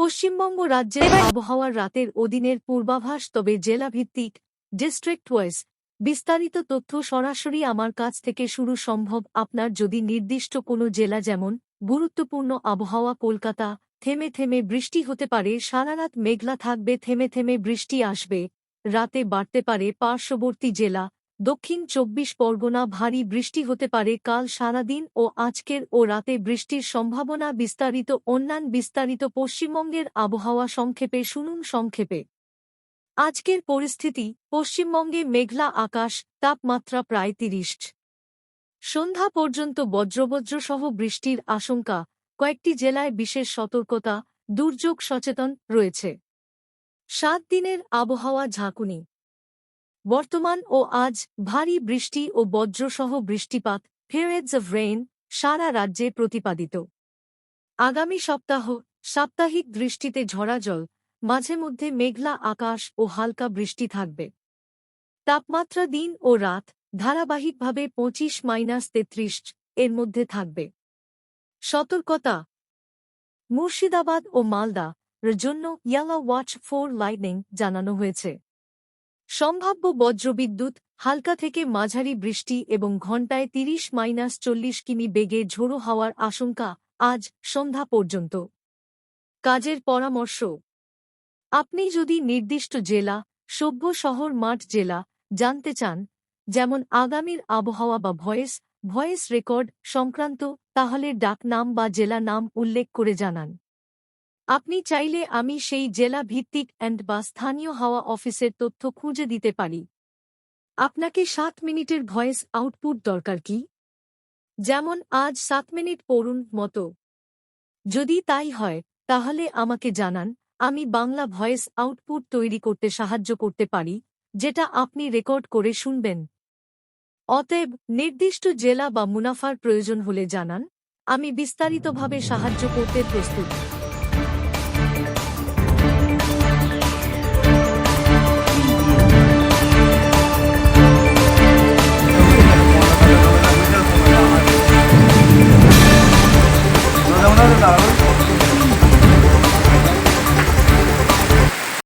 পশ্চিমবঙ্গ রাজ্যের আবহাওয়ার রাতের অধীনের পূর্বাভাস তবে জেলাভিত্তিক ডিস্ট্রিক্ট ওয়াইজ বিস্তারিত তথ্য সরাসরি আমার কাছ থেকে শুরু সম্ভব। আপনার যদি নির্দিষ্ট কোনো জেলা যেমন গুরুত্বপূর্ণ আবহাওয়া কলকাতা থেমে থেমে বৃষ্টি হতে পারে সারারাত মেঘলা থাকবে থেমে থেমে বৃষ্টি আসবে রাতে বাড়তে পারে পার্শ্ববর্তী জেলা দক্ষিণ চব্বিশ পরগনা ভারী বৃষ্টি হতে পারে, কাল সারাদিন ও আজকের ও রাতে বৃষ্টির সম্ভাবনা বিস্তারিত, অন্যান্য বিস্তারিত পশ্চিমবঙ্গের আবহাওয়া সংক্ষেপে শুনুন, সংক্ষেপে। আজকের পরিস্থিতি, পশ্চিমবঙ্গে মেঘলা আকাশ, তাপমাত্রা প্রায় তিরিশ। সন্ধ্যা পর্যন্ত বজ্রবজ্রসহ বৃষ্টির আশঙ্কা, কয়েকটি জেলায় বিশেষ সতর্কতা, দুর্যোগ সচেতন রয়েছে। সাত দিনের আবহাওয়া ঝাঁকুনি বর্তমান ও আজ ভারী বৃষ্টি ও বজ্রসহ বৃষ্টিপাত পিরিয়ডস অফ রেইন সারা রাজ্যে প্রতিপাদিত। আগামী সপ্তাহ, সাপ্তাহিক দৃষ্টিতে ঝরা জল, মাঝে মধ্যে মেঘলা আকাশ ও হালকা বৃষ্টি থাকবে। তাপমাত্রা দিন ও রাত ধারাবাহিকভাবে পঁচিশ মাইনাস তেত্রিশ এর মধ্যে থাকবে। সতর্কতা। মুর্শিদাবাদ ও মালদা জন্য ইয়ালা ওয়াচ ফোর লাইটনিং জানানো হয়েছে। সম্ভাব্য বজ্রবিদ্যুৎ, হালকা থেকে মাঝারি বৃষ্টি এবং ঘণ্টায় তিরিশ মাইনাস চল্লিশ কিমি বেগে ঝোড়ো হওয়ার আশঙ্কা আজ সন্ধ্যা পর্যন্ত। কাজের পরামর্শ। আপনি যদি নির্দিষ্ট জেলা, সভ্য শহর মাঠ জেলা জানতে চান, যেমন আগামীর আবহাওয়া বা ভয়েস ভয়েস রেকর্ড সংক্রান্ত, তাহলে ডাক নাম বা জেলা নাম উল্লেখ করে জানান। আপনি চাইলে আমি সেই জেলা ভিত্তিক অ্যান্ড বা স্থানীয় হাওয়া অফিসের তথ্য খুঁজে দিতে পারি। আপনাকে সাত মিনিটের ভয়েস আউটপুট দরকার কি? যেমন, আজ সাত মিনিট পড়ুন মতো। যদি তাই হয়, তাহলে আমাকে জানান, আমি বাংলা ভয়েস আউটপুট তৈরি করতে সাহায্য করতে পারি, যেটা আপনি রেকর্ড করে শুনবেন। অতএব, নির্দিষ্ট জেলা বা মুনাফার প্রয়োজন হলে জানান, আমি বিস্তারিতভাবে সাহায্য করতে প্রস্তুত।